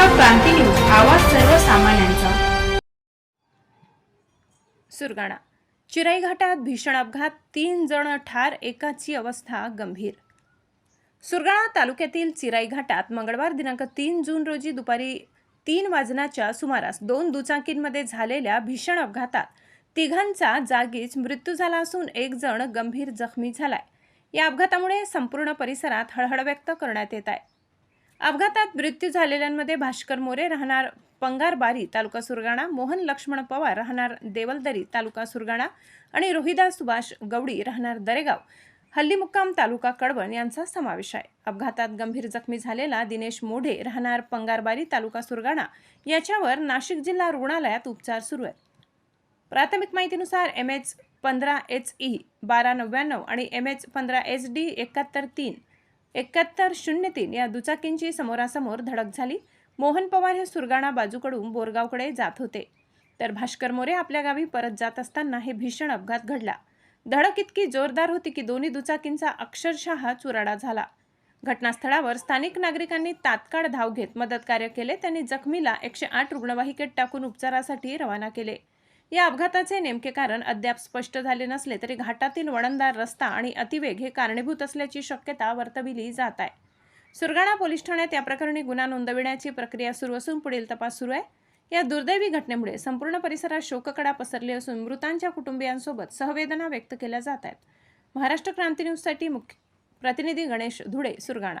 क्रांती news आवाज सर्वसामान्यांचा. सुरगाणा. चिराई घाटात भीषण अपघात तीन जण ठार एकाची अवस्था गंभीर. सुरगाणा तालुक्यातील चिराई घाटात मंगळवार दिनांक तीन जून रोजी दुपारी तीन वाजण्याच्या सुमारास दोन दुचाकींमध्ये झालेल्या भीषण अपघातात तिघांचा जागीच मृत्यू झाला असून एक जण गंभीर जखमी झालाय. या अपघातामुळे संपूर्ण परिसरात हळहळ व्यक्त करण्यात येत आहे. अपघातात मृत्यू झालेल्यांमध्ये भास्कर मोरे राहणार पंगारबारी तालुका सुरगाणा मोहन लक्ष्मण पवार राहणार देवलदरी तालुका सुरगाणा आणि रोहिदास सुभाष गवडी राहणार दरेगाव. हल्लीमुक्काम तालुका कडवण यांचा समावेश आहे. अपघातात गंभीर जखमी झालेला दिनेश मोढे राहणार पंगारबारी तालुका सुरगाणा याच्यावर नाशिक जिल्हा रुग्णालयात उपचार सुरू आहेत. प्राथमिक माहितीनुसार एम एच पंधरा एच ई बारा नव्याण्णव आणि एम एच पंधरा एच डी एकाहत्तर तीन एकाहत्तर शून्य तीन या दुचाकींची समोरासमोर धडक झाली. मोहन पवार हे सुरगाणा बाजूकडून बोरगावकडे जात होते. तर भास्कर मोरे आपल्या गावी परत जात असताना हे भीषण अपघात घडला. धडक इतकी जोरदार होती की दोन्ही दुचाकींचा अक्षरशः चुराडा झाला. घटनास्थळावर स्थानिक नागरिकांनी तात्काळ धाव घेत मदत कार्य केले. त्यांनी जखमीला एकशे आठ रुग्णवाहिकेत टाकून उपचारासाठी रवाना केले. या अपघाताचे नेमके कारण अद्याप स्पष्ट झाले नसले तरी घाटातील वळणदार रस्ता आणि अतिवेग हे कारणीभूत असल्याची शक्यता वर्तविली जात आहे. सुरगाणा पोलीस ठाण्यात या प्रकरणी गुन्हा नोंदविण्याची प्रक्रिया सुरू असून पुढील तपास सुरू आहे. या दुर्दैवी घटनेमुळे संपूर्ण परिसरात शोककडा पसरली असून मृतांच्या कुटुंबियांसोबत सहवेदना व्यक्त केल्या जात आहेत. महाराष्ट्र क्रांती न्यूजसाठी मुख्य प्रतिनिधी गणेश धुळे सुरगाणा.